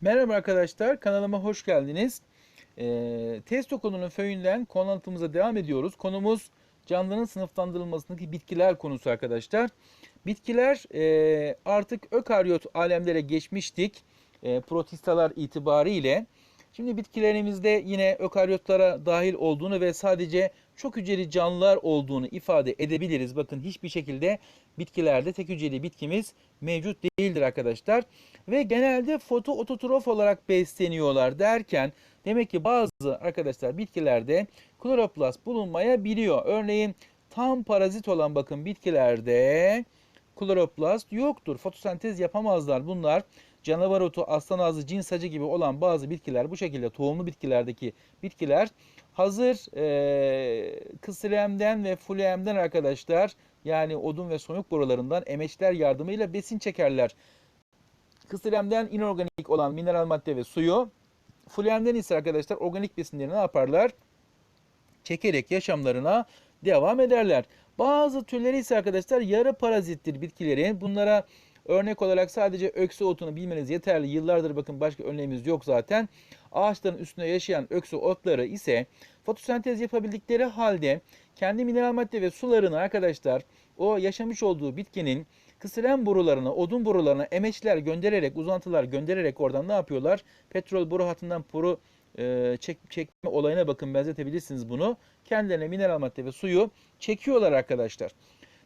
Merhaba arkadaşlar, kanalıma hoş geldiniz. Ee, test okulunun föyünden konu anlatımıza devam ediyoruz. Konumuz canlının sınıflandırılmasındaki bitkiler konusu arkadaşlar. Bitkiler e, artık ökaryot alemlere geçmiştik. E, protistalar itibariyle. Şimdi bitkilerimizde yine ökaryotlara dahil olduğunu ve sadece çok hücreli canlılar olduğunu ifade edebiliriz. Bakın hiçbir şekilde bitkilerde tek hücreli bitkimiz mevcut değildir arkadaşlar. Ve genelde fotoototrof olarak besleniyorlar derken demek ki bazı arkadaşlar bitkilerde kloroplast bulunmayabiliyor. Örneğin tam parazit olan bakın bitkilerde kloroplast yoktur. Fotosentez yapamazlar bunlar. Canavar otu, aslan ağzı, cins sacı gibi olan bazı bitkiler bu şekilde tohumlu bitkilerdeki bitkiler hazır e, kısilemden ve fulemden arkadaşlar yani odun ve soyuk borularından emeçler yardımıyla besin çekerler. Kısilemden inorganik olan mineral madde ve suyu, fulemden ise arkadaşlar organik besinleri ne yaparlar? Çekerek yaşamlarına devam ederler. Bazı türleri ise arkadaşlar yarı parazittir bitkilerin. Bunlara örnek olarak sadece öksü otunu bilmeniz yeterli. Yıllardır bakın başka örneğimiz yok zaten. Ağaçların üstünde yaşayan öksü otları ise fotosentez yapabildikleri halde kendi mineral madde ve sularını arkadaşlar o yaşamış olduğu bitkinin kısılen borularına, odun borularına emeçler göndererek, uzantılar göndererek oradan ne yapıyorlar? Petrol boru hattından boru e, çek, çekme olayına bakın benzetebilirsiniz bunu. Kendilerine mineral madde ve suyu çekiyorlar arkadaşlar.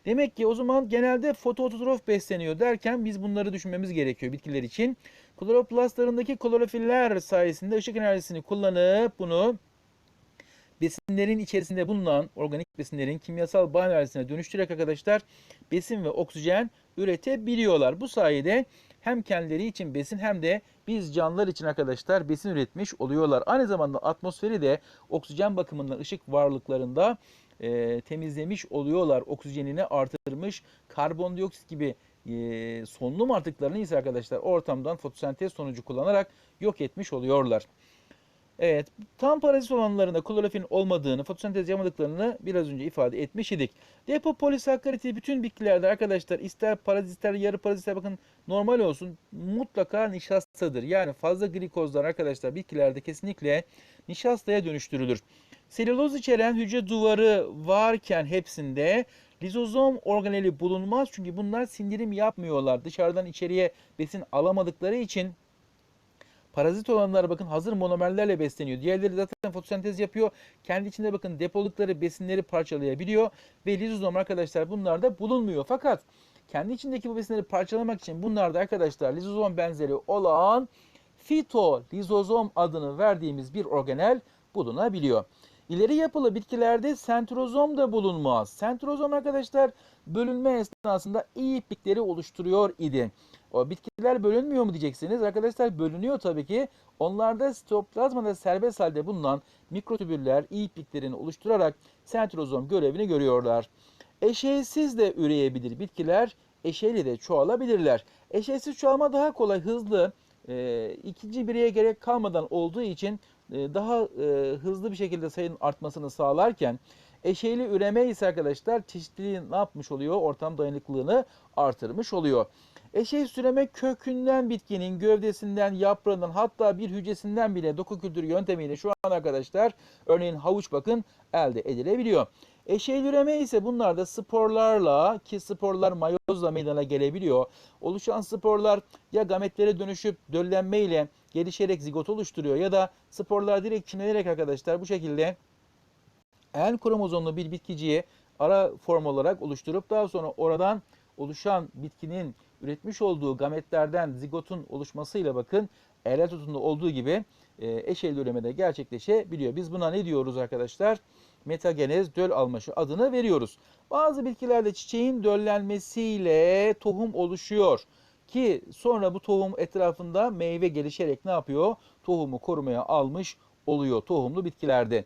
Demek ki o zaman genelde fotoototrof besleniyor derken biz bunları düşünmemiz gerekiyor bitkiler için. Kloroplastlarındaki klorofiller sayesinde ışık enerjisini kullanıp bunu besinlerin içerisinde bulunan organik besinlerin kimyasal bağ enerjisine dönüştürerek arkadaşlar besin ve oksijen üretebiliyorlar. Bu sayede hem kendileri için besin hem de biz canlılar için arkadaşlar besin üretmiş oluyorlar. Aynı zamanda atmosferi de oksijen bakımından ışık varlıklarında e, temizlemiş oluyorlar. Oksijenini artırmış, karbondioksit gibi e, solunum artıklarını ise arkadaşlar ortamdan fotosentez sonucu kullanarak yok etmiş oluyorlar. Evet, tam parazit olanlarında klorofilin olmadığını, fotosentez yapmadıklarını biraz önce ifade etmiş idik. Depo polisakkariti bütün bitkilerde arkadaşlar ister parazit ister yarı parazitler bakın normal olsun mutlaka nişastadır. Yani fazla glikozlar arkadaşlar bitkilerde kesinlikle nişastaya dönüştürülür. Selüloz içeren hücre duvarı varken hepsinde lizozom organeli bulunmaz. Çünkü bunlar sindirim yapmıyorlar. Dışarıdan içeriye besin alamadıkları için Parazit olanlar bakın hazır monomerlerle besleniyor. Diğerleri zaten fotosentez yapıyor. Kendi içinde bakın depolukları besinleri parçalayabiliyor. Ve lizozom arkadaşlar bunlarda bulunmuyor. Fakat kendi içindeki bu besinleri parçalamak için bunlarda arkadaşlar lizozom benzeri olan fitolizozom adını verdiğimiz bir organel bulunabiliyor. İleri yapılı bitkilerde sentrozom da bulunmaz. Sentrozom arkadaşlar bölünme esnasında iyi iplikleri oluşturuyor idi. O bitkiler bölünmüyor mu diyeceksiniz. Arkadaşlar bölünüyor tabii ki. Onlarda sitoplazmada serbest halde bulunan mikrotübüller iyi ipliklerini oluşturarak sentrozom görevini görüyorlar. Eşeğsiz de üreyebilir bitkiler. Eşeğli de çoğalabilirler. Eşeğsiz çoğalma daha kolay, hızlı. E, ikinci bireye gerek kalmadan olduğu için e, daha e, hızlı bir şekilde sayının artmasını sağlarken eşeğli üreme ise arkadaşlar çeşitliliği ne yapmış oluyor? Ortam dayanıklılığını artırmış oluyor. Eşeği süreme kökünden bitkinin gövdesinden, yaprağından hatta bir hücresinden bile doku kültürü yöntemiyle şu an arkadaşlar örneğin havuç bakın elde edilebiliyor. Eşeğli üreme ise bunlarda sporlarla ki sporlar mayozla meydana gelebiliyor. Oluşan sporlar ya gametlere dönüşüp döllenmeyle gelişerek zigot oluşturuyor ya da sporlar direkt çimlenerek arkadaşlar bu şekilde en kromozomlu bir bitkiciyi ara form olarak oluşturup daha sonra oradan oluşan bitkinin üretmiş olduğu gametlerden zigotun oluşmasıyla bakın eğrel tutunda olduğu gibi e, eşeyli üremede gerçekleşebiliyor. Biz buna ne diyoruz arkadaşlar? Metagenez döl almaşı adını veriyoruz. Bazı bitkilerde çiçeğin döllenmesiyle tohum oluşuyor. Ki sonra bu tohum etrafında meyve gelişerek ne yapıyor? Tohumu korumaya almış oluyor tohumlu bitkilerde.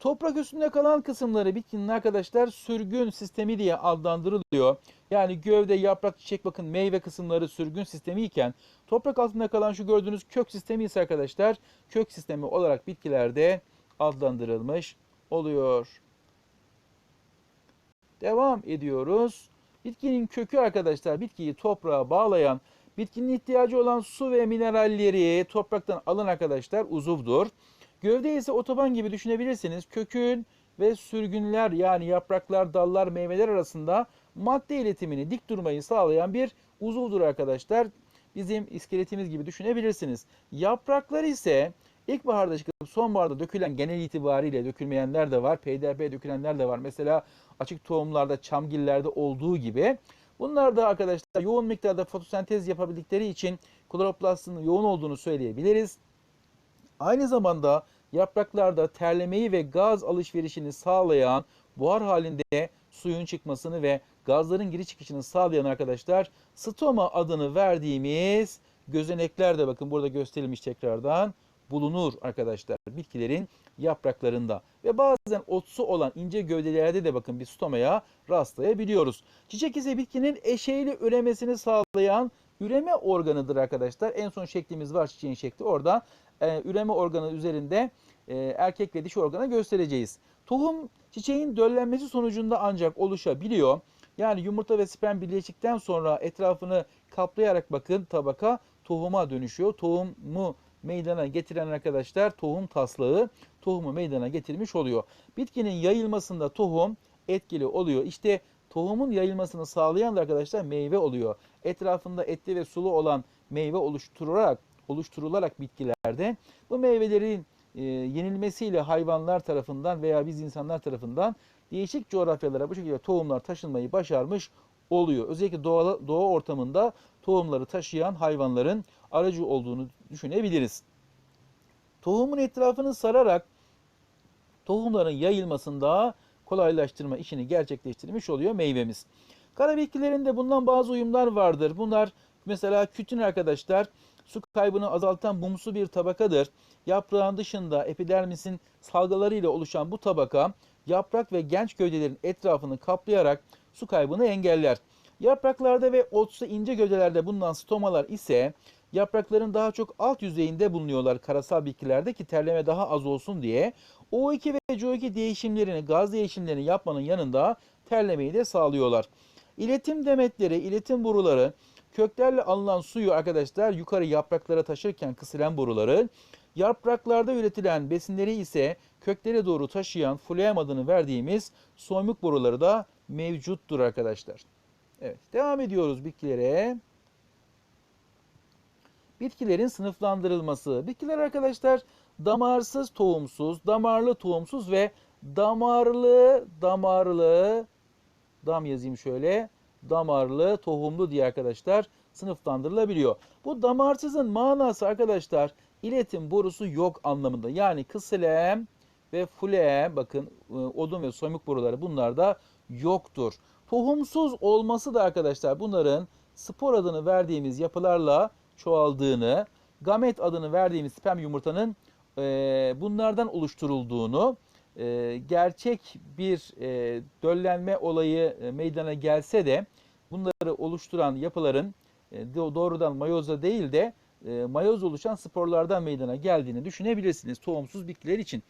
Toprak üstünde kalan kısımları bitkinin arkadaşlar sürgün sistemi diye adlandırılıyor. Yani gövde, yaprak, çiçek bakın meyve kısımları sürgün sistemi iken toprak altında kalan şu gördüğünüz kök sistemi ise arkadaşlar kök sistemi olarak bitkilerde adlandırılmış oluyor. Devam ediyoruz. Bitkinin kökü arkadaşlar bitkiyi toprağa bağlayan Bitkinin ihtiyacı olan su ve mineralleri topraktan alın arkadaşlar uzuvdur. Gövde ise otoban gibi düşünebilirsiniz. Kökün ve sürgünler yani yapraklar, dallar, meyveler arasında madde iletimini, dik durmayı sağlayan bir uzuvdur arkadaşlar. Bizim iskeletimiz gibi düşünebilirsiniz. Yapraklar ise ilkbaharda çıkıp sonbaharda dökülen genel itibariyle dökülmeyenler de var. PDP dökülenler de var. Mesela açık tohumlarda, çamgillerde olduğu gibi. Bunlar da arkadaşlar yoğun miktarda fotosentez yapabildikleri için kloroplastın yoğun olduğunu söyleyebiliriz. Aynı zamanda yapraklarda terlemeyi ve gaz alışverişini sağlayan buhar halinde suyun çıkmasını ve gazların giriş çıkışını sağlayan arkadaşlar stoma adını verdiğimiz gözenekler de bakın burada gösterilmiş tekrardan bulunur arkadaşlar bitkilerin yapraklarında ve bazen otsu olan ince gövdelerde de bakın bir stomaya rastlayabiliyoruz. Çiçek ise bitkinin eşeğli üremesini sağlayan üreme organıdır arkadaşlar. En son şeklimiz var çiçeğin şekli orada. Ee, üreme organı üzerinde e, erkek ve dişi organa göstereceğiz. Tohum çiçeğin döllenmesi sonucunda ancak oluşabiliyor. Yani yumurta ve sperm birleştikten sonra etrafını kaplayarak bakın tabaka tohuma dönüşüyor. Tohumu meydana getiren arkadaşlar tohum taslağı tohumu meydana getirmiş oluyor. Bitkinin yayılmasında tohum etkili oluyor. İşte tohumun yayılmasını sağlayan da arkadaşlar meyve oluyor. Etrafında etli ve sulu olan meyve oluşturularak oluşturularak bitkilerde bu meyvelerin e, yenilmesiyle hayvanlar tarafından veya biz insanlar tarafından değişik coğrafyalara bu şekilde tohumlar taşınmayı başarmış oluyor. Özellikle doğa, doğa ortamında tohumları taşıyan hayvanların aracı olduğunu düşünebiliriz. Tohumun etrafını sararak tohumların yayılmasında kolaylaştırma işini gerçekleştirmiş oluyor meyvemiz. Kara bitkilerinde bundan bazı uyumlar vardır. Bunlar mesela kütün arkadaşlar su kaybını azaltan mumsu bir tabakadır. Yaprağın dışında epidermisin salgılarıyla oluşan bu tabaka yaprak ve genç gövdelerin etrafını kaplayarak su kaybını engeller. Yapraklarda ve otsu ince gövdelerde bulunan stomalar ise yaprakların daha çok alt yüzeyinde bulunuyorlar karasal bitkilerde ki terleme daha az olsun diye. O2 ve CO2 değişimlerini, gaz değişimlerini yapmanın yanında terlemeyi de sağlıyorlar. İletim demetleri, iletim boruları, köklerle alınan suyu arkadaşlar yukarı yapraklara taşırken kısılan boruları, yapraklarda üretilen besinleri ise köklere doğru taşıyan fluem adını verdiğimiz soymuk boruları da mevcuttur arkadaşlar. Evet, devam ediyoruz bitkilere. Bitkilerin sınıflandırılması. Bitkiler arkadaşlar damarsız, tohumsuz, damarlı, tohumsuz ve damarlı, damarlı, dam yazayım şöyle, damarlı, tohumlu diye arkadaşlar sınıflandırılabiliyor. Bu damarsızın manası arkadaşlar iletim borusu yok anlamında. Yani kısilem ve fulem bakın e, odun ve soymuk boruları bunlar da yoktur. Tohumsuz olması da arkadaşlar bunların spor adını verdiğimiz yapılarla çoğaldığını, gamet adını verdiğimiz sperm yumurtanın e, bunlardan oluşturulduğunu, e, gerçek bir e, döllenme olayı e, meydana gelse de bunları oluşturan yapıların e, doğrudan mayozla değil de e, mayoz oluşan sporlardan meydana geldiğini düşünebilirsiniz tohumsuz bitkiler için.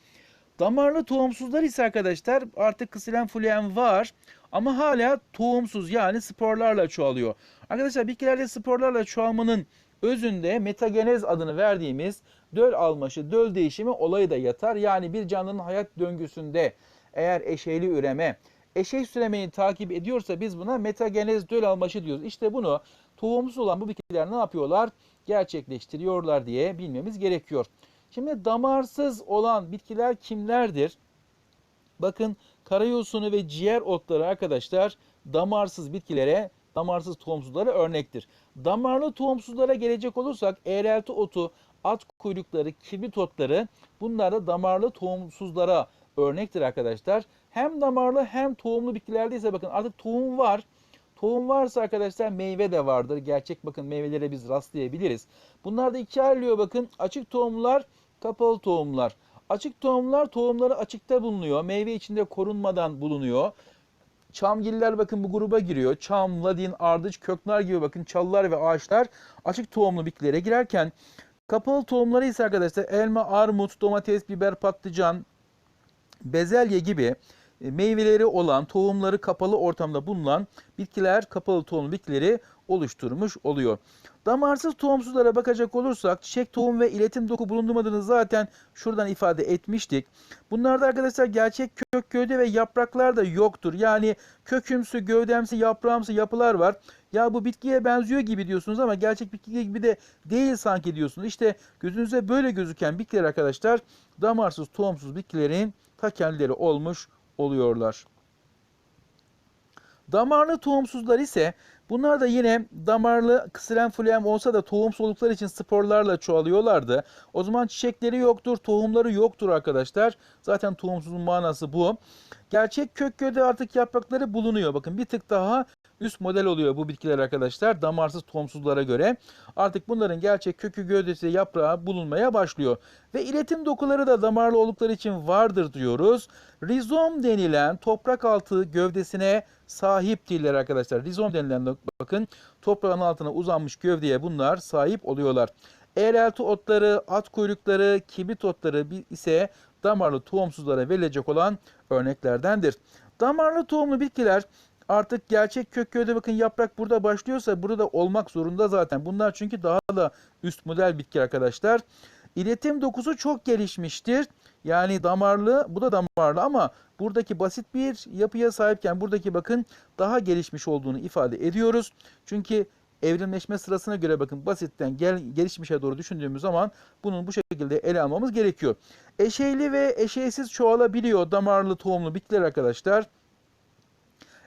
Damarlı tohumsuzlar ise arkadaşlar artık kısilen fluem var ama hala tohumsuz yani sporlarla çoğalıyor. Arkadaşlar bitkilerde sporlarla çoğalmanın özünde metagenez adını verdiğimiz döl almaşı, döl değişimi olayı da yatar. Yani bir canlının hayat döngüsünde eğer eşeyli üreme, eşey süremeyi takip ediyorsa biz buna metagenez döl almaşı diyoruz. İşte bunu tohumsuz olan bu bitkiler ne yapıyorlar? Gerçekleştiriyorlar diye bilmemiz gerekiyor. Şimdi damarsız olan bitkiler kimlerdir? Bakın karayosunu ve ciğer otları arkadaşlar damarsız bitkilere, damarsız tohumsuzlara örnektir. Damarlı tohumsuzlara gelecek olursak eğrelti otu, at kuyrukları, kibrit otları bunlar da damarlı tohumsuzlara örnektir arkadaşlar. Hem damarlı hem tohumlu bitkilerde ise bakın artık tohum var. Tohum varsa arkadaşlar meyve de vardır. Gerçek bakın meyvelere biz rastlayabiliriz. Bunlar da ikiye ayrılıyor bakın. Açık tohumlar, kapalı tohumlar. Açık tohumlar tohumları açıkta bulunuyor. Meyve içinde korunmadan bulunuyor. Çamgiller bakın bu gruba giriyor. Çam, ladin, ardıç, köknar gibi bakın çalılar ve ağaçlar açık tohumlu bitkilere girerken kapalı tohumları ise arkadaşlar elma, armut, domates, biber, patlıcan, bezelye gibi e, meyveleri olan, tohumları kapalı ortamda bulunan bitkiler kapalı tohumlu bitkileri oluşturmuş oluyor. Damarsız tohumsuzlara bakacak olursak çiçek tohum ve iletim doku bulundurmadığını zaten şuradan ifade etmiştik. Bunlarda arkadaşlar gerçek kök, gövde ve yapraklar da yoktur. Yani kökümsü, gövdemsi, yaprağımsı yapılar var. Ya bu bitkiye benziyor gibi diyorsunuz ama gerçek bitki gibi de değil sanki diyorsunuz. İşte gözünüze böyle gözüken bitkiler arkadaşlar damarsız, tohumsuz bitkilerin ta kendileri olmuş oluyorlar. Damarlı tohumsuzlar ise bunlar da yine damarlı kısılen flem olsa da tohumsuz oldukları için sporlarla çoğalıyorlardı. O zaman çiçekleri yoktur, tohumları yoktur arkadaşlar. Zaten tohumsuzun manası bu. Gerçek kök gövde artık yaprakları bulunuyor. Bakın bir tık daha üst model oluyor bu bitkiler arkadaşlar. Damarsız tohumsuzlara göre. Artık bunların gerçek kökü gövdesi yaprağı bulunmaya başlıyor. Ve iletim dokuları da damarlı oldukları için vardır diyoruz. Rizom denilen toprak altı gövdesine sahip değiller arkadaşlar. Rizom denilen bakın toprağın altına uzanmış gövdeye bunlar sahip oluyorlar. Eğrelti otları, at kuyrukları, kibrit otları ise damarlı tohumsuzlara verilecek olan örneklerdendir. Damarlı tohumlu bitkiler artık gerçek kök gövde bakın yaprak burada başlıyorsa burada olmak zorunda zaten. Bunlar çünkü daha da üst model bitki arkadaşlar. İletim dokusu çok gelişmiştir. Yani damarlı, bu da damarlı ama buradaki basit bir yapıya sahipken buradaki bakın daha gelişmiş olduğunu ifade ediyoruz. Çünkü evrimleşme sırasına göre bakın basitten gel, gelişmişe doğru düşündüğümüz zaman bunun bu şekilde ele almamız gerekiyor. Eşeyli ve eşeysiz çoğalabiliyor damarlı tohumlu bitkiler arkadaşlar.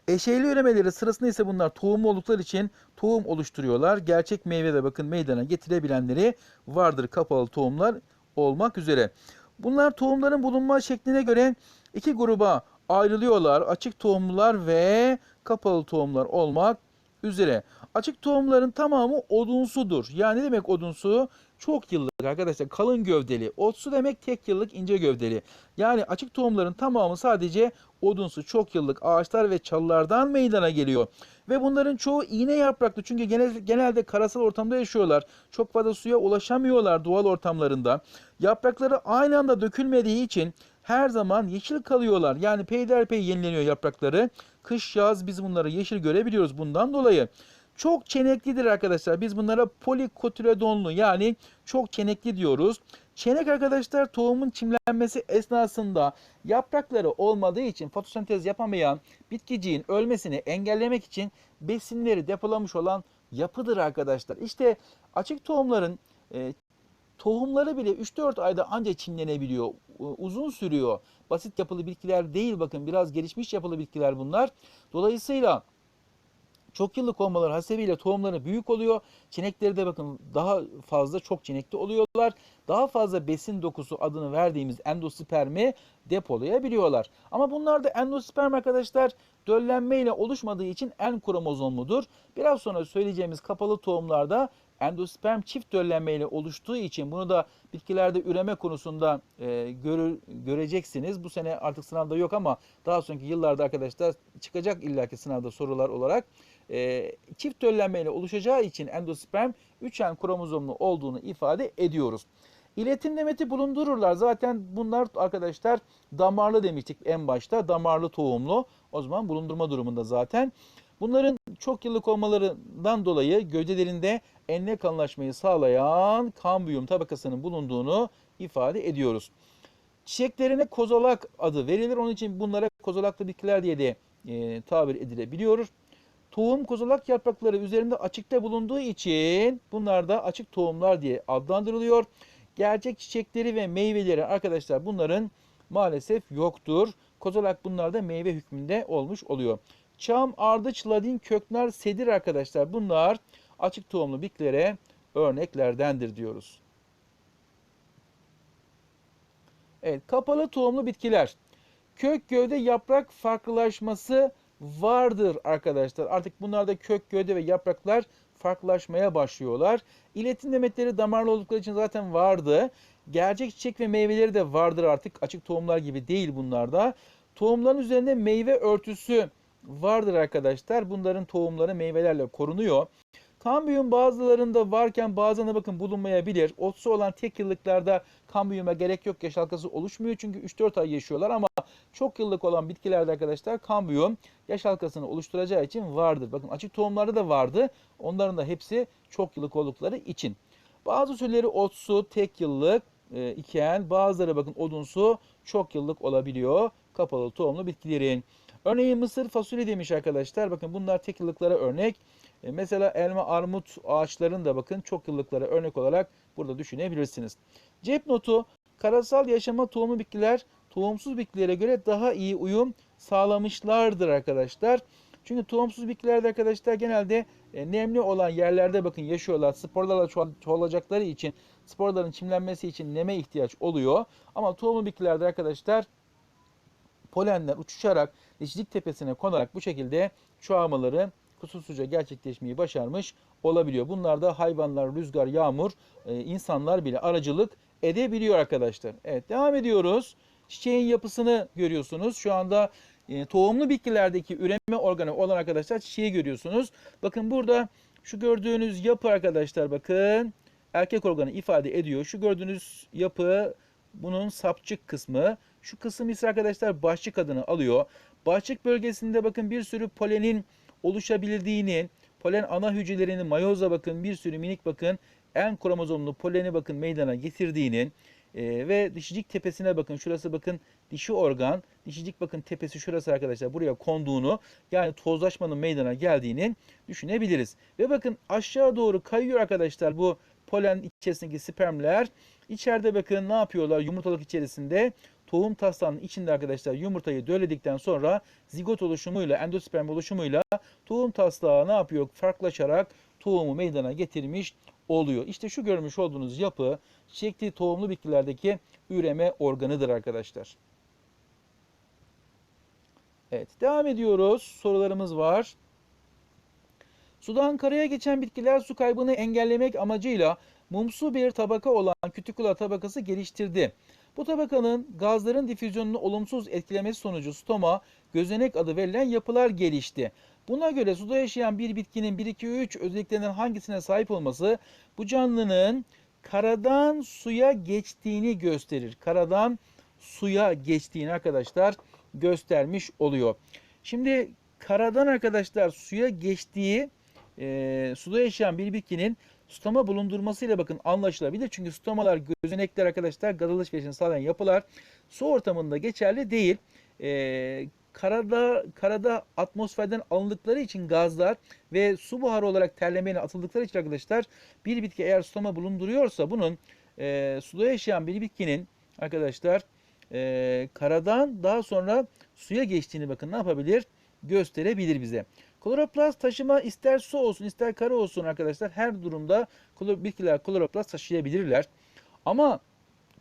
Eşeyli üremeleri sırasında ise bunlar tohum oldukları için tohum oluşturuyorlar. Gerçek meyve de bakın meydana getirebilenleri vardır kapalı tohumlar olmak üzere. Bunlar tohumların bulunma şekline göre iki gruba ayrılıyorlar. Açık tohumlular ve kapalı tohumlar olmak üzere. Açık tohumların tamamı odunsudur. Yani ne demek odunsu? Çok yıllık arkadaşlar kalın gövdeli. Otsu demek tek yıllık ince gövdeli. Yani açık tohumların tamamı sadece odunsu çok yıllık ağaçlar ve çalılardan meydana geliyor. Ve bunların çoğu iğne yapraklı çünkü genel, genelde karasal ortamda yaşıyorlar. Çok fazla suya ulaşamıyorlar doğal ortamlarında. Yaprakları aynı anda dökülmediği için her zaman yeşil kalıyorlar. Yani peyderpey yenileniyor yaprakları. Kış yaz biz bunları yeşil görebiliyoruz bundan dolayı. Çok çeneklidir arkadaşlar. Biz bunlara polikotiledonlu yani çok çenekli diyoruz. Çenek arkadaşlar tohumun çimlenmesi esnasında yaprakları olmadığı için fotosentez yapamayan bitkiciğin ölmesini engellemek için besinleri depolamış olan yapıdır arkadaşlar. İşte açık tohumların e, tohumları bile 3-4 ayda anca çimlenebiliyor. Uzun sürüyor. Basit yapılı bitkiler değil bakın biraz gelişmiş yapılı bitkiler bunlar. Dolayısıyla çok yıllık olmaları hasebiyle tohumları büyük oluyor. Çenekleri de bakın daha fazla çok çenekli oluyorlar. Daha fazla besin dokusu adını verdiğimiz endospermi depolayabiliyorlar. Ama bunlarda endosperm arkadaşlar döllenme ile oluşmadığı için en kromozomludur. Biraz sonra söyleyeceğimiz kapalı tohumlarda endosperm çift döllenme ile oluştuğu için bunu da bitkilerde üreme konusunda e, görür, göreceksiniz. Bu sene artık sınavda yok ama daha sonraki yıllarda arkadaşlar çıkacak illaki sınavda sorular olarak e, çift döllenme ile oluşacağı için endosperm üçen kromozomlu olduğunu ifade ediyoruz. İletim demeti bulundururlar. Zaten bunlar arkadaşlar damarlı demiştik en başta. Damarlı tohumlu. O zaman bulundurma durumunda zaten. Bunların çok yıllık olmalarından dolayı gövdelerinde enle kalınlaşmayı sağlayan kambiyum tabakasının bulunduğunu ifade ediyoruz. Çiçeklerine kozalak adı verilir. Onun için bunlara kozalaklı bitkiler diye de e, tabir edilebiliyor. Tohum kozalak yaprakları üzerinde açıkta bulunduğu için bunlar da açık tohumlar diye adlandırılıyor. Gerçek çiçekleri ve meyveleri arkadaşlar bunların maalesef yoktur. Kozalak bunlar da meyve hükmünde olmuş oluyor. Çam, ardıç, ladin, köknar, sedir arkadaşlar bunlar açık tohumlu bitkilere örneklerdendir diyoruz. Evet, kapalı tohumlu bitkiler. Kök, gövde, yaprak farklılaşması vardır arkadaşlar. Artık bunlarda kök, gövde ve yapraklar farklılaşmaya başlıyorlar. İletim demetleri damarlı oldukları için zaten vardı. Gerçek çiçek ve meyveleri de vardır artık. Açık tohumlar gibi değil bunlarda. Tohumların üzerinde meyve örtüsü vardır arkadaşlar. Bunların tohumları meyvelerle korunuyor. Kambiyum bazılarında varken bazılarında bakın bulunmayabilir. Otsu olan tek yıllıklarda kambiyuma gerek yok. Yaş halkası oluşmuyor çünkü 3-4 ay yaşıyorlar ama Çok yıllık olan bitkilerde arkadaşlar kambiyum yaş halkasını oluşturacağı için vardır. Bakın açık tohumlarda da vardı. Onların da hepsi çok yıllık oldukları için. Bazı türleri otsu, tek yıllık e, iken bazıları bakın odunsu çok yıllık olabiliyor kapalı tohumlu bitkilerin. Örneğin mısır fasulye demiş arkadaşlar. Bakın bunlar tek yıllıklara örnek. E, mesela elma, armut ağaçlarını da bakın çok yıllıklara örnek olarak burada düşünebilirsiniz. Cep notu karasal yaşama tohumlu bitkiler tohumsuz bitkilere göre daha iyi uyum sağlamışlardır arkadaşlar. Çünkü tohumsuz bitkilerde arkadaşlar genelde e, nemli olan yerlerde bakın yaşıyorlar. Sporlarla çoğalacakları için sporların çimlenmesi için neme ihtiyaç oluyor. Ama tohumlu bitkilerde arkadaşlar polenler uçuşarak dişilik tepesine konarak bu şekilde çoğalmaları kusursuzca gerçekleşmeyi başarmış olabiliyor. Bunlarda hayvanlar, rüzgar, yağmur, e, insanlar bile aracılık edebiliyor arkadaşlar. Evet devam ediyoruz. Çiçeğin yapısını görüyorsunuz. Şu anda e, tohumlu bitkilerdeki üreme organı olan arkadaşlar çiçeği görüyorsunuz. Bakın burada şu gördüğünüz yapı arkadaşlar bakın erkek organı ifade ediyor. Şu gördüğünüz yapı bunun sapçık kısmı. Şu kısım ise arkadaşlar başçık adını alıyor. Başçık bölgesinde bakın bir sürü polenin oluşabildiğini, polen ana hücrelerinin mayoza bakın bir sürü minik bakın en kromozomlu poleni bakın meydana getirdiğinin e, ve dişicik tepesine bakın şurası bakın dişi organ dişicik bakın tepesi şurası arkadaşlar buraya konduğunu yani tozlaşmanın meydana geldiğini düşünebiliriz. Ve bakın aşağı doğru kayıyor arkadaşlar bu polen içerisindeki spermler. İçeride bakın ne yapıyorlar yumurtalık içerisinde tohum taslağının içinde arkadaşlar yumurtayı dölledikten sonra zigot oluşumuyla endosperm oluşumuyla tohum taslağı ne yapıyor farklılaşarak tohumu meydana getirmiş oluyor. İşte şu görmüş olduğunuz yapı çiçekli tohumlu bitkilerdeki üreme organıdır arkadaşlar. Evet devam ediyoruz. Sorularımız var. Sudan karaya geçen bitkiler su kaybını engellemek amacıyla mumsu bir tabaka olan kütükula tabakası geliştirdi. Bu tabakanın gazların difüzyonunu olumsuz etkilemesi sonucu stoma, gözenek adı verilen yapılar gelişti. Buna göre suda yaşayan bir bitkinin 1-2-3 özelliklerinden hangisine sahip olması bu canlının karadan suya geçtiğini gösterir. Karadan suya geçtiğini arkadaşlar göstermiş oluyor. Şimdi karadan arkadaşlar suya geçtiği e, suda yaşayan bir bitkinin stoma bulundurmasıyla bakın anlaşılabilir. Çünkü stomalar, gözenekler arkadaşlar gaz alışverişini sağlayan yapılar su ortamında geçerli değil. E, karada karada atmosferden alındıkları için gazlar ve su buharı olarak terlemeyle atıldıkları için arkadaşlar bir bitki eğer stoma bulunduruyorsa bunun e, suda yaşayan bir bitkinin arkadaşlar e, karadan daha sonra suya geçtiğini bakın ne yapabilir? Gösterebilir bize. Kloroplast taşıma ister su olsun ister kara olsun arkadaşlar her durumda bitkiler kloroplast taşıyabilirler. Ama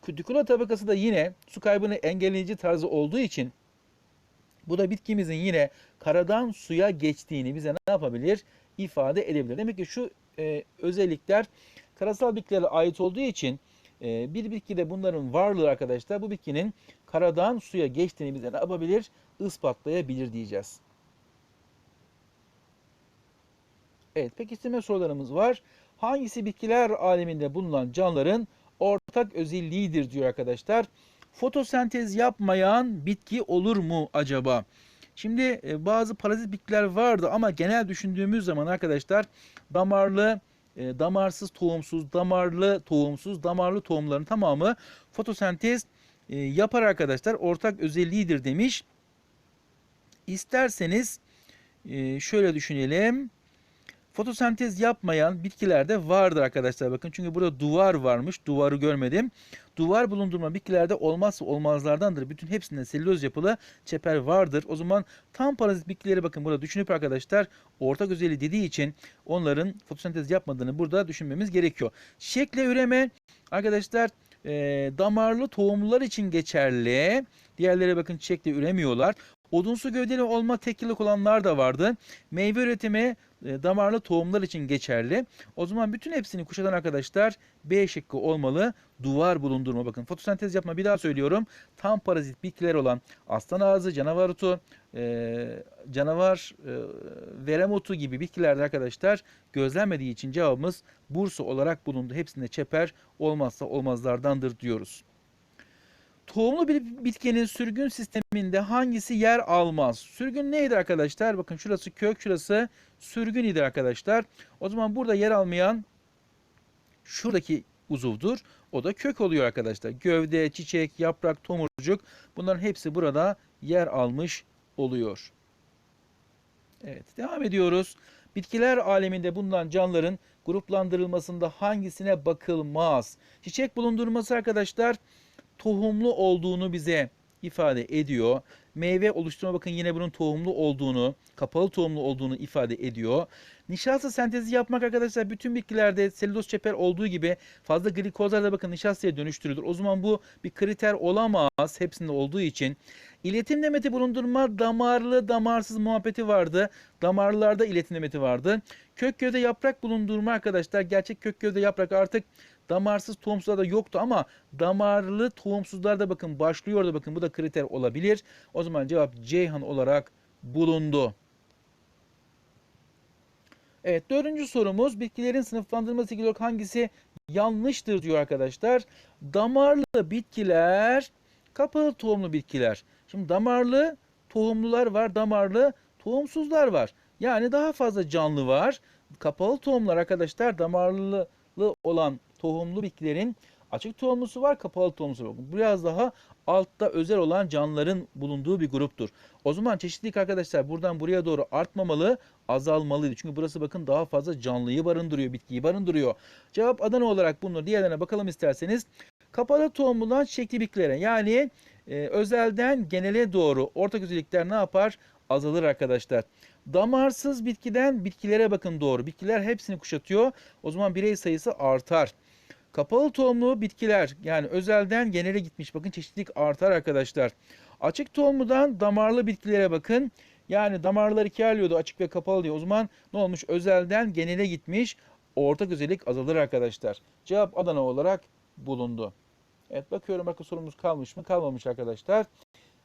kütikula tabakası da yine su kaybını engelleyici tarzı olduğu için bu da bitkimizin yine karadan suya geçtiğini bize ne yapabilir? ifade edebilir. Demek ki şu e, özellikler karasal bitkilere ait olduğu için e, bir bitkide bunların varlığı arkadaşlar bu bitkinin karadan suya geçtiğini bize ne yapabilir? ispatlayabilir diyeceğiz. Evet pekiştirme sorularımız var. Hangisi bitkiler aleminde bulunan canlıların ortak özelliğidir diyor arkadaşlar. Fotosentez yapmayan bitki olur mu acaba? Şimdi e, bazı parazit bitkiler vardı ama genel düşündüğümüz zaman arkadaşlar damarlı, e, damarsız tohumsuz, damarlı tohumsuz, damarlı tohumların tamamı fotosentez e, yapar arkadaşlar. Ortak özelliğidir demiş. İsterseniz şöyle düşünelim fotosentez yapmayan bitkilerde vardır arkadaşlar. Bakın çünkü burada duvar varmış. Duvarı görmedim. Duvar bulundurma bitkilerde olmazsa olmazlardandır. Bütün hepsinde selüloz yapılı çeper vardır. O zaman tam parazit bitkileri bakın burada düşünüp arkadaşlar ortak özelliği dediği için onların fotosentez yapmadığını burada düşünmemiz gerekiyor. Şekle üreme arkadaşlar e, damarlı tohumlular için geçerli. Diğerleri bakın çiçekle üremiyorlar. Odunsu gövdeli olma tek yıllık olanlar da vardı. Meyve üretimi e, damarlı tohumlar için geçerli. O zaman bütün hepsini kuşatan arkadaşlar B şıkkı olmalı. Duvar bulundurma bakın fotosentez yapma bir daha söylüyorum. Tam parazit bitkiler olan aslan ağzı, canavar otu, e, canavar e, verem otu gibi bitkilerde arkadaşlar gözlenmediği için cevabımız Bursa olarak bulundu. Hepsinde çeper olmazsa olmazlardandır diyoruz. Tohumlu bir bitkinin sürgün sisteminde hangisi yer almaz? Sürgün neydi arkadaşlar? Bakın şurası kök, şurası sürgün idi arkadaşlar. O zaman burada yer almayan şuradaki uzuvdur. O da kök oluyor arkadaşlar. Gövde, çiçek, yaprak, tomurcuk bunların hepsi burada yer almış oluyor. Evet, devam ediyoruz. Bitkiler aleminde bulunan canlıların gruplandırılmasında hangisine bakılmaz? Çiçek bulundurması arkadaşlar tohumlu olduğunu bize ifade ediyor. Meyve oluşturma bakın yine bunun tohumlu olduğunu, kapalı tohumlu olduğunu ifade ediyor. Nişasta sentezi yapmak arkadaşlar bütün bitkilerde selüloz çeper olduğu gibi fazla glikozlar da bakın nişastaya dönüştürülür. O zaman bu bir kriter olamaz hepsinde olduğu için. İletim demeti bulundurma damarlı damarsız muhabbeti vardı. Damarlılarda iletim demeti vardı. Kök gövde yaprak bulundurma arkadaşlar gerçek kök gövde yaprak artık damarsız tohumsuzlarda yoktu ama damarlı tohumsuzlarda bakın başlıyordu bakın bu da kriter olabilir. O zaman cevap Ceyhan olarak bulundu. Evet dördüncü sorumuz bitkilerin sınıflandırılması ilgili hangisi yanlıştır diyor arkadaşlar. Damarlı bitkiler kapalı tohumlu bitkiler. Şimdi damarlı tohumlular var damarlı tohumsuzlar var. Yani daha fazla canlı var. Kapalı tohumlar arkadaşlar damarlı olan tohumlu bitkilerin açık tohumlusu var, kapalı tohumlusu var. Biraz daha altta özel olan canlıların bulunduğu bir gruptur. O zaman çeşitlilik arkadaşlar buradan buraya doğru artmamalı, azalmalıydı. Çünkü burası bakın daha fazla canlıyı barındırıyor, bitkiyi barındırıyor. Cevap Adana olarak bunları diğerlerine bakalım isterseniz. Kapalı tohumlular çiçekli bitkilere yani e, özelden genele doğru ortak özellikler ne yapar? Azalır arkadaşlar. Damarsız bitkiden bitkilere bakın doğru. Bitkiler hepsini kuşatıyor. O zaman birey sayısı artar. Kapalı tohumlu bitkiler yani özelden genele gitmiş. Bakın çeşitlilik artar arkadaşlar. Açık tohumludan damarlı bitkilere bakın. Yani damarlar ikiye ayrılıyordu açık ve kapalı diye. O zaman ne olmuş? Özelden genele gitmiş. Ortak özellik azalır arkadaşlar. Cevap Adana olarak bulundu. Evet bakıyorum bakın sorumuz kalmış mı? Kalmamış arkadaşlar.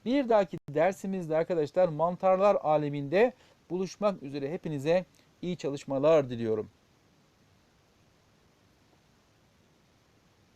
Bir dahaki dersimizde arkadaşlar mantarlar aleminde buluşmak üzere hepinize iyi çalışmalar diliyorum.